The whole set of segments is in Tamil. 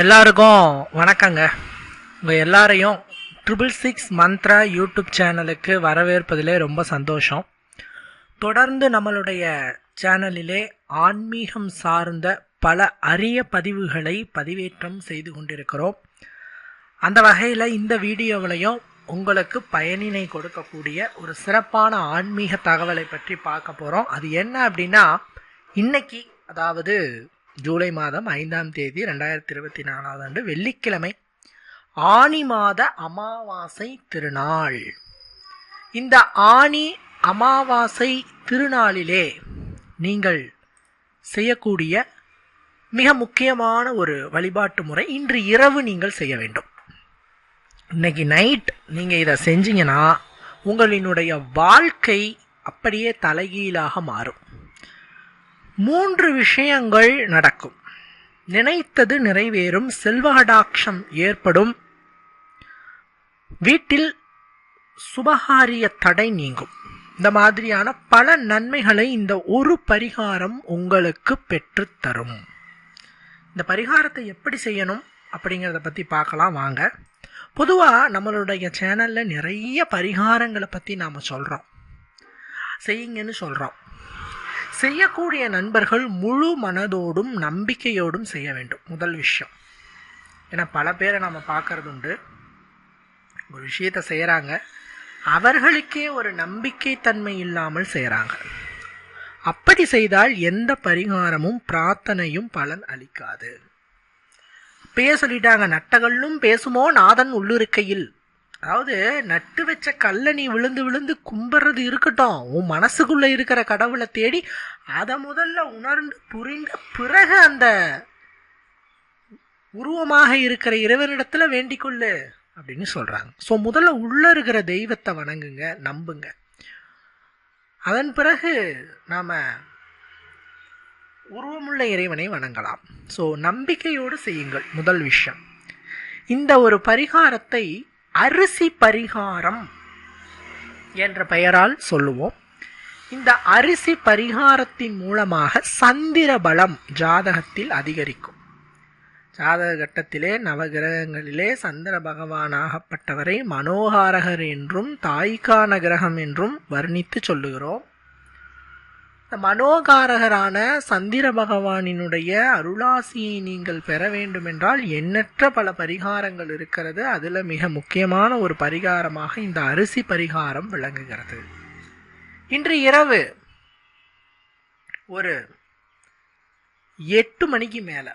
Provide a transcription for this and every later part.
எல்லாருக்கும் வணக்கங்க. உங்கள் எல்லாரையும் ட்ரிபிள் சிக்ஸ் மந்த்ரா யூடியூப் சேனலுக்கு வரவேற்பதிலே ரொம்ப சந்தோஷம். தொடர்ந்து நம்மளுடைய சேனலிலே ஆன்மீகம் சார்ந்த பல அரிய பதிவுகளை பதிவேற்றம் செய்து கொண்டிருக்கிறோம். அந்த வகையில் இந்த வீடியோவிலையும் உங்களுக்கு பயனினை கொடுக்கக்கூடிய ஒரு சிறப்பான ஆன்மீக தகவலை பற்றி பார்க்க போகிறோம் அது என்ன அப்படின்னா இன்னைக்கு அதாவது ஜூலை மாதம் ஐந்தாம் தேதி ரெண்டாயிரத்தி இருபத்தி நாலாவது ஆண்டு வெள்ளிக்கிழமை ஆனி மாத அமாவாசை திருநாள். இந்த ஆனி அமாவாசை திருநாளிலே நீங்கள் செய்யக்கூடிய மிக முக்கியமான ஒரு வழிபாட்டு முறை இன்று இரவு நீங்கள் செய்ய வேண்டும். இன்னைக்கு நைட் நீங்கள் இதை செஞ்சீங்கன்னா உங்களினுடைய வாழ்க்கை அப்படியே தலைகீழாக மாறும். மூன்று விஷயங்கள் நடக்கும். நினைத்தது நிறைவேறும் செல்வகடாட்சம் ஏற்படும். வீட்டில் சுபகாரிய தடை நீங்கும். இந்த மாதிரியான பல நன்மைகளை இந்த ஒரு பரிகாரம் உங்களுக்கு பெற்றுத்தரும் இந்த பரிகாரத்தை எப்படி செய்யணும் அப்படிங்கிறத பற்றி பார்க்கலாம் வாங்க. பொதுவாக நம்மளுடைய சேனலில் நிறைய பரிகாரங்களை பற்றி நாம் சொல்கிறோம் செய்யுங்கன்னு சொல்கிறோம் செய்யக்கூடிய நண்பர்கள் முழு மனதோடும் நம்பிக்கையோடும் செய்ய வேண்டும். முதல் விஷயம். ஏன்னா பல பேரை நம்ம பார்க்கறது உண்டு. ஒரு விஷயத்தை செய்கிறாங்க அவர்களுக்கே ஒரு நம்பிக்கை தன்மை இல்லாமல் செய்கிறாங்க அப்படி செய்தால் எந்த பரிகாரமும் பிரார்த்தனையும் பலன் அளிக்காது. அப்பயே சொல்லிட்டாங்க நட்டகல்லும் பேசுமோ நாதன் உள்ளிருக்கையில். அதாவது நட்டு வச்ச கல்லை நீ விழுந்து விழுந்து கும்பிட்றது இருக்கட்டும். உன் மனசுக்குள்ளே இருக்கிற கடவுளை தேடி அதை முதல்ல உணர்ந்து புரிந்த பிறகு அந்த உருவமாக இருக்கிற இறைவனிடத்தில் வேண்டிக்கொள்ளு அப்படின்னு சொல்கிறாங்க ஸோ முதல்ல உள்ளே இருக்கிற தெய்வத்தை வணங்குங்க நம்புங்க. அதன் பிறகு நாம் உருவமுள்ள இறைவனை வணங்கலாம். ஸோ நம்பிக்கையோடு செய்யுங்கள் முதல் விஷயம். இந்த ஒரு பரிகாரத்தை அரிசி பரிகாரம் என்ற பெயரால் சொல்லுவோம். இந்த அரிசி பரிகாரத்தின் மூலமாக சந்திர பலம் ஜாதகத்தில் அதிகரிக்கும். ஜாதக கட்டத்திலே நவகிரகங்களிலே சந்திர பகவானாகப்பட்டவரை மனோகாரகர் என்றும் தாய்க்கான கிரகம் என்றும் வர்ணித்து சொல்லுகிறோம். மனோகாரகரான சந்திர பகவானினுடைய அருளாசியை நீங்கள் பெற வேண்டுமென்றால் எண்ணற்ற பல பரிகாரங்கள் இருக்கிறது. அதில் மிக முக்கியமான ஒரு பரிகாரமாக இந்த அரிசி பரிகாரம் விளங்குகிறது. இன்று இரவு ஒரு எட்டு மணிக்கு மேலே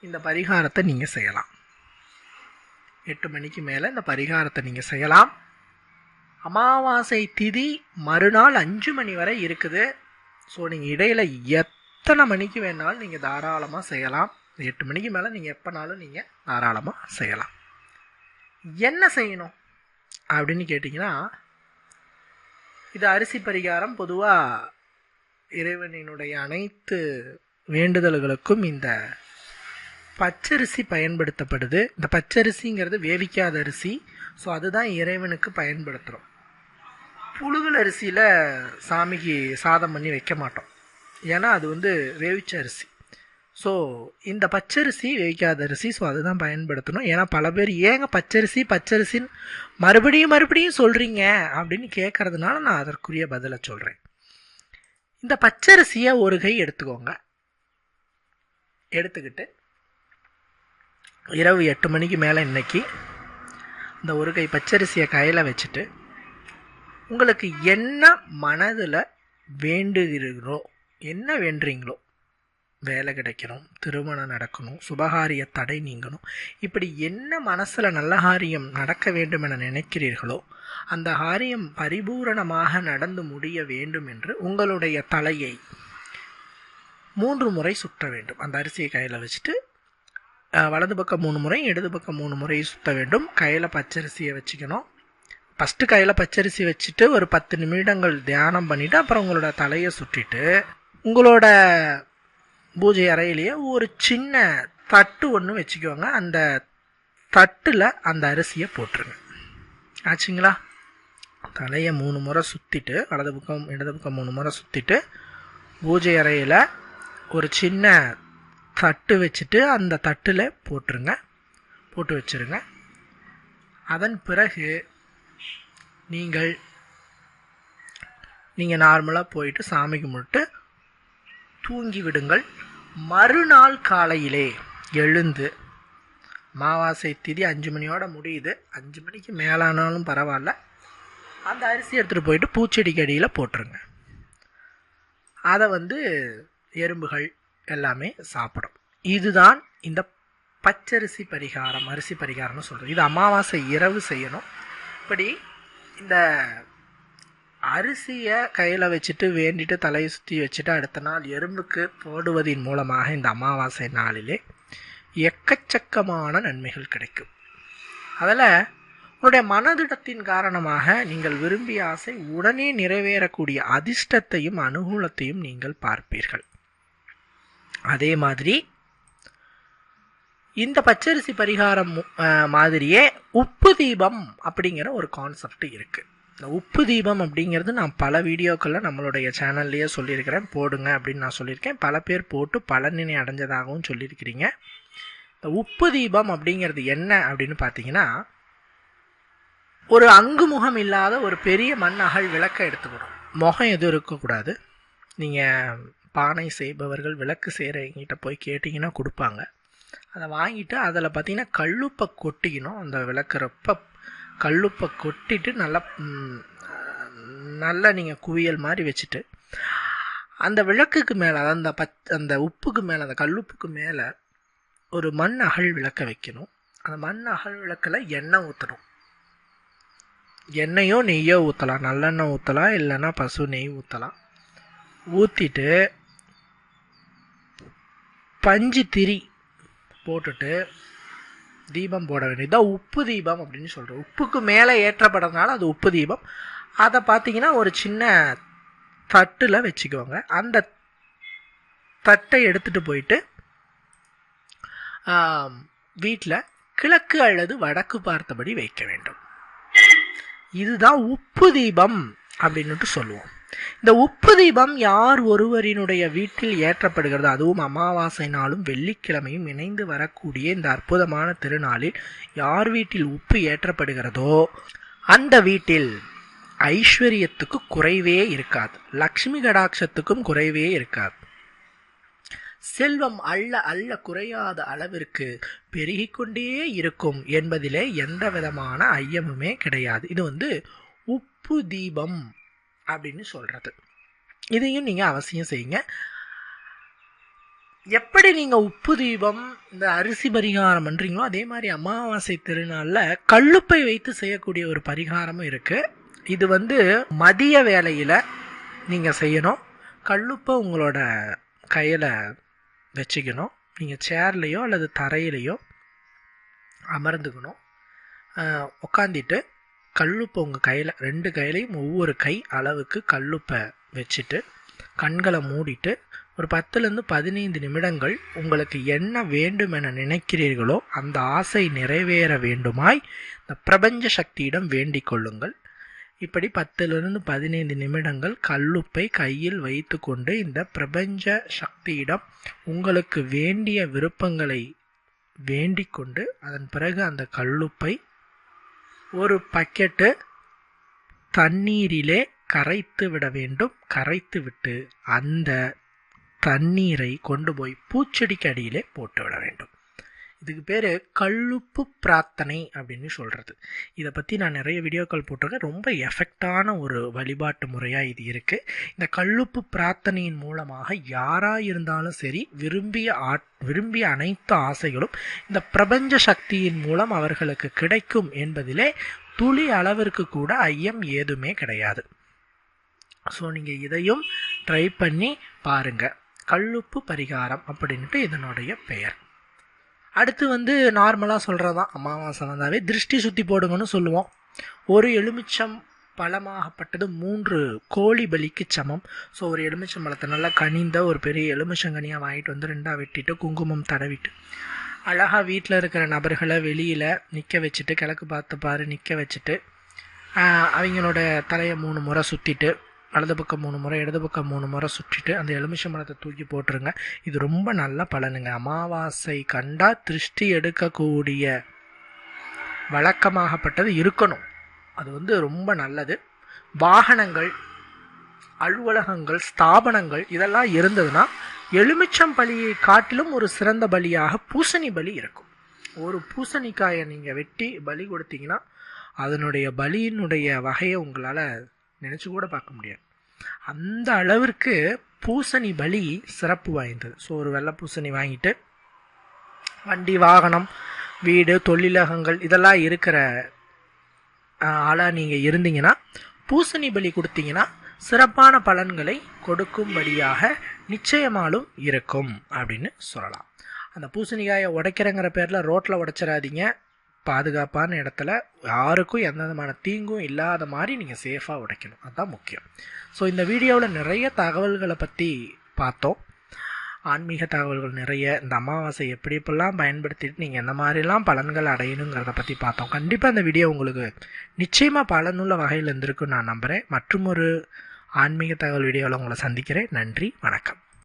இந்த பரிகாரத்தை நீங்கள் செய்யலாம். எட்டு மணிக்கு மேலே இந்த பரிகாரத்தை நீங்கள் செய்யலாம். அமாவாசை திதி மறுநாள் அஞ்சு மணி வரை இருக்குது. ஸோ நீங்கள் இடையில் எத்தனை மணிக்கு வேணாலும் நீங்கள் தாராளமாக செய்யலாம். எட்டு மணிக்கு மேலே நீங்கள் எப்போனாலும் நீங்கள் தாராளமாக செய்யலாம். என்ன செய்யணும்? அப்படின்னு கேட்டிங்கன்னா இது அரிசி பரிகாரம். பொதுவாக இறைவனினுடைய அனைத்து வேண்டுதல்களுக்கும் இந்த பச்சரிசி பயன்படுத்தப்படுது. இந்த பச்சரிசிங்கிறது வேவிக்காத அரிசி. ஸோ அதுதான் இறைவனுக்கு பயன்படுத்துகிறோம் புழுகல் அரிசியில் சாமிக்கு சாதம் பண்ணி வைக்க மாட்டோம். ஏன்னா அது வந்து வேவிச்ச அரிசி. ஸோ இந்த பச்சரிசி வேவிக்காத அரிசி ஸோ அதுதான் பயன்படுத்தணும். ஏன்னா பல பேர் ஏங்க பச்சரிசி பச்சரிசின்னு மறுபடியும் மறுபடியும் சொல்கிறீங்க அப்படின்னு கேட்கறதுனால நான் அதற்குரிய பதிலை சொல்கிறேன் இந்த பச்சரிசியை ஒரு கை எடுத்துக்கோங்க. எடுத்துக்கிட்டு இரவு எட்டு மணிக்கு மேலே இன்னைக்கு இந்த ஒரு கை பச்சரிசியை கையில் வச்சுட்டு உங்களுக்கு என்ன மனதில் வேண்டுகிறீர்களோ என்ன வேண்டுறீங்களோ வேலை கிடைக்கணும் திருமணம் நடக்கணும் சுபகாரிய தடை நீங்கணும் இப்படி என்ன மனசில் நல்ல காரியம் நடக்க வேண்டும் என நினைக்கிறீர்களோ அந்த காரியம் பரிபூரணமாக நடந்து முடிய வேண்டும் என்று உங்களுடைய தலையை மூன்று முறை சுற்ற வேண்டும். அந்த அரிசியை கையில் வச்சுட்டு வலது பக்கம் மூணு முறை இடது பக்கம் மூணு முறை சுற்ற வேண்டும். கையில் பச்சரிசியை வச்சுக்கணும். ஃபஸ்ட்டு கையில் பச்சரிசி வச்சுட்டு ஒரு பத்து நிமிடங்கள் தியானம் பண்ணிவிட்டு அப்புறம் உங்களோட தலையை சுற்றிட்டு உங்களோட பூஜை அறையிலேயே ஒரு சின்ன தட்டு ஒன்று வச்சுக்கோங்க. அந்த தட்டில் அந்த அரிசியை போட்டுருங்க. ஆச்சுங்களா? தலையை மூணு முறை சுற்றிட்டு வலது பக்கம் இடது பக்கம் மூணு முறை சுற்றிட்டு பூஜை அறையில் ஒரு சின்ன தட்டு வச்சுட்டு அந்த தட்டில் போட்டுருங்க. போட்டு வச்சுருங்க. அதன் பிறகு நீங்கள் நீங்கள் நார்மலாக போயிட்டு சாமி கும்பிட்டு தூங்கி விடுங்கள். மறுநாள் காலையிலே எழுந்து மாவாசை திதி அஞ்சு மணியோட முடியுது. அஞ்சு மணிக்கு மேலானாலும் பரவாயில்ல. அந்த அரிசி எடுத்துகிட்டு போயிட்டு பூச்செடிக்கு அடியில் போட்டுருங்க. அதை வந்து எறும்புகள் எல்லாமே சாப்பிடும். இதுதான் இந்த பச்சரிசி பரிகாரம் அரிசி பரிகாரம்னு சொல்கிறோம் இது அமாவாசை இரவு செய்யணும். இப்படி இந்த அரிசியை கையில் வச்சுட்டு வேண்டிட்டு தலையை சுற்றி வச்சுட்டு அடுத்த நாள் எறும்புக்கு போடுவதன் மூலமாக இந்த அமாவாசை நாளிலே எக்கச்சக்கமான நன்மைகள் கிடைக்கும். அதில் உன்னுடைய மனதிடத்தின் காரணமாக நீங்கள் விரும்பிய ஆசை உடனே நிறைவேறக்கூடிய அதிர்ஷ்டத்தையும் அனுகூலத்தையும் நீங்கள் பார்ப்பீர்கள். அதே மாதிரி இந்த பச்சரிசி பரிகாரம் மாதிரியே உப்பு தீபம் அப்படிங்கிற ஒரு கான்செப்ட் இருக்குது இந்த உப்பு தீபம் அப்படிங்கிறது நான் பல வீடியோக்களில் நம்மளுடைய சேனல்லையே சொல்லியிருக்கிறேன். போடுங்க அப்படின்னு நான் சொல்லியிருக்கேன். பல பேர் போட்டு பலனினை அடைஞ்சதாகவும் சொல்லியிருக்கிறீங்க. இந்த உப்பு தீபம் அப்படிங்கிறது என்ன அப்படின்னு பார்த்தீங்கன்னா ஒரு அங்கு முகம் இல்லாத ஒரு பெரிய மண் அகல் விளக்க எடுத்துக்கணும். முகம் எதுவும் இருக்கக்கூடாது. நீங்கள் பானை செய்பவர்கள் விளக்கு செய்கிறவங்கிட்ட போய் கேட்டிங்கன்னா கொடுப்பாங்க. அதை வாங்கிட்டு அதில் பார்த்தீங்கன்னா கல்லுப்பை கொட்டிக்கணும். அந்த விளக்குறப்ப கல்லுப்பை கொட்டிட்டு நல்லா நல்லா நீங்கள் குவியல் மாதிரி வச்சுட்டு அந்த விளக்குக்கு மேலே அந்த பச் அந்த உப்புக்கு மேலே அந்த கல்லுப்புக்கு மேலே ஒரு மண் அகல் விளக்க வைக்கணும். அந்த மண் அகல் விளக்கில் எண்ணெய் ஊற்றணும் எண்ணெயோ நெய்யோ ஊற்றலாம் நல்லெண்ணெய் ஊற்றலாம் இல்லைன்னா பசு நெய் ஊற்றலாம் ஊற்றிட்டு பஞ்சு திரி போட்டுட்டு தீபம் போட வேண்டியது. தான் உப்பு தீபம் அப்படின்னு சொல்கிறோம் உப்புக்கு மேலே ஏற்றப்படுறதுனால அது உப்பு தீபம். அதை பார்த்தீங்கன்னா ஒரு சின்ன தட்டில் வச்சுக்குவாங்க அந்த தட்டை எடுத்துகிட்டு போயிட்டு வீட்டில் கிழக்கு அல்லது வடக்கு பார்த்தபடி வைக்க வேண்டும். இதுதான் உப்பு தீபம் அப்படின்னுட்டு சொல்லுவோம். இந்த உப்பு தீபம் யார் ஒருவரினுடைய வீட்டில் ஏற்றப்படுகிறது அதுவும் அமாவாசை நாளும் வெள்ளிக்கிழமையும் இணைந்து வரக்கூடிய இந்த அற்புதமான திருநாளில் யார் வீட்டில் உப்பு ஏற்றப்படுகிறதோ அந்த வீட்டில் ஐஸ்வர்யத்துக்கு குறைவே இருக்காது. லக்ஷ்மி கடாட்சத்துக்கும் குறைவே இருக்காது. செல்வம் அள்ள அள்ள குறையாத அளவிற்கு பெருகிக்கொண்டே இருக்கும் என்பதிலே எந்த விதமான ஐயமுமே கிடையாது. இது வந்து உப்பு தீபம் அப்படின்னு சொல்கிறது இதையும் நீங்கள் அவசியம் செய்யுங்க. எப்படி நீங்கள் உப்பு தீபம் இந்த அரிசி பரிகாரம் பண்ணுறீங்களோ அதே மாதிரி அமாவாசை திருநாளில் கல்லுப்பை வைத்து செய்யக்கூடிய ஒரு பரிகாரமும் இருக்குது இது வந்து மதிய வேலையில் நீங்கள் செய்யணும். கல்லுப்பை உங்களோட கையில் வச்சுக்கணும். நீங்கள் சேர்லேயோ அல்லது தரையிலையோ அமர்ந்துக்கணும். உட்காந்துட்டு கல்லுப்பை உங்கள் கையில் ரெண்டு கையிலையும் ஒவ்வொரு கை அளவுக்கு கல்லுப்பை வச்சுட்டு கண்களை மூடிட்டு ஒரு பத்துலேருந்து பதினைந்து நிமிடங்கள் உங்களுக்கு என்ன வேண்டும் என நினைக்கிறீர்களோ அந்த ஆசை நிறைவேற வேண்டுமாய் இந்த பிரபஞ்ச சக்தியிடம் வேண்டிக் கொள்ளுங்கள். இப்படி பத்திலிருந்து பதினைந்து நிமிடங்கள் கல்லுப்பை கையில் வைத்துக்கொண்டு இந்த பிரபஞ்ச சக்தியிடம் உங்களுக்கு வேண்டிய விருப்பங்களை வேண்டிக் கொண்டு அதன் பிறகு அந்த கல்லுப்பை ஒரு பக்கெட்டு தண்ணீரிலே கரைத்து விட வேண்டும். கரைத்து விட்டு அந்த தண்ணீரை கொண்டு போய் பூச்செடிக்கு அடியிலே போட்டு விட வேண்டும். இதுக்கு பேர் கல்லுப்பு பிரார்த்தனை அப்படின்னு சொல்கிறது இதை பற்றி நான் நிறைய வீடியோக்கள் போட்டிருக்கேன். ரொம்ப எஃபெக்டான ஒரு வழிபாட்டு முறையாக இது இருக்குது இந்த கல்லுப்பு பிரார்த்தனையின் மூலமாக யாராக இருந்தாலும் சரி விரும்பிய ஆட் விரும்பிய அனைத்து ஆசைகளும் இந்த பிரபஞ்ச சக்தியின் மூலம் அவர்களுக்கு கிடைக்கும் என்பதிலே துளி அளவிற்கு கூட ஐயம் ஏதுமே கிடையாது. ஸோ நீங்கள் இதையும் ட்ரை பண்ணி பாருங்கள் கல்லுப்பு பரிகாரம் அப்படின்ட்டு இதனுடைய பெயர். அடுத்து வந்து நார்மலாக சொல்கிறது தான் அமாவாசை வந்தாவே திருஷ்டி சுற்றி போடுங்கன்னு சொல்லுவோம். ஒரு எலுமிச்சம் பழமாகப்பட்டது மூன்று கோழி பலிக்கு சமம். ஸோ ஒரு எலுமிச்சம் பழத்தை நல்லா கனிந்த ஒரு பெரிய எலுமிச்சங்கனியாக வாங்கிட்டு வந்து ரெண்டாக வெட்டிட்டு குங்குமம் தடவிட்டு அழகாக வீட்டில் இருக்கிற நபர்களை வெளியில் நிற்க வச்சுட்டு கிழக்கு பார்த்து பாரு நிற்க வச்சுட்டு அவங்களோட தலையை மூணு முறை சுற்றிட்டு வலது பக்கம் மூணு முறை இடது பக்கம் மூணு முறை சுற்றிட்டு அந்த எலுமிச்சம்பழத்தை தூக்கி போட்டுருங்க. இது ரொம்ப நல்ல பலனுங்க. அமாவாசை கண்டா திருஷ்டி எடுக்கக்கூடிய வழக்கமாகப்பட்டது இருக்கணும். அது வந்து ரொம்ப நல்லது. வாகனங்கள் அலுவலகங்கள் ஸ்தாபனங்கள் இதெல்லாம் இருந்ததுன்னா எலுமிச்சம் பலியை காட்டிலும் ஒரு சிறந்த பலியாக பூசணி பலி இருக்கும். ஒரு பூசணிக்காயை நீங்கள் வெட்டி பலி கொடுத்தீங்கன்னா அதனுடைய பலியினுடைய வகையை உங்களால் நினச்சி கூட பார்க்க முடியாது. அந்த அளவிற்கு பூசணி பலி சிறப்பு வாய்ந்தது. ஸோ ஒரு வெள்ளை பூசணி வாங்கிட்டு வண்டி வாகனம் வீடு தொழிலகங்கள் இதெல்லாம் இருக்கிற ஆளாக நீங்கள் இருந்தீங்கன்னா பூசணி பலி கொடுத்தீங்கன்னா சிறப்பான பலன்களை கொடுக்கும்படியாக நிச்சயமாலும் இருக்கும் அப்படின்னு சொல்லலாம். அந்த பூசணிக்காயை உடைக்கிறங்கிற பேரில் ரோட்டில் உடைச்சிடாதீங்க. பாதுகாப்பான இடத்துல யாருக்கும் எந்த விதமான தீங்கும் இல்லாத மாதிரி நீங்கள் சேஃபாக உடைக்கணும். அதுதான் முக்கியம். ஸோ இந்த வீடியோவில் நிறைய தகவல்களை பற்றி பார்த்தோம். ஆன்மீக தகவல்கள் நிறைய இந்த அமாவாசை எப்படி எப்படிலாம் பயன்படுத்திட்டு நீங்கள் எந்த மாதிரிலாம் பலன்கள் அடையணுங்கிறத பற்றி பார்த்தோம். கண்டிப்பாக இந்த வீடியோ உங்களுக்கு நிச்சயமாக பலனுள்ள வகையில் இருந்திருக்குன்னு நான் நம்புகிறேன் மற்றும் ஒரு ஆன்மீக தகவல் வீடியோவில் உங்களை சந்திக்கிறேன். நன்றி வணக்கம்.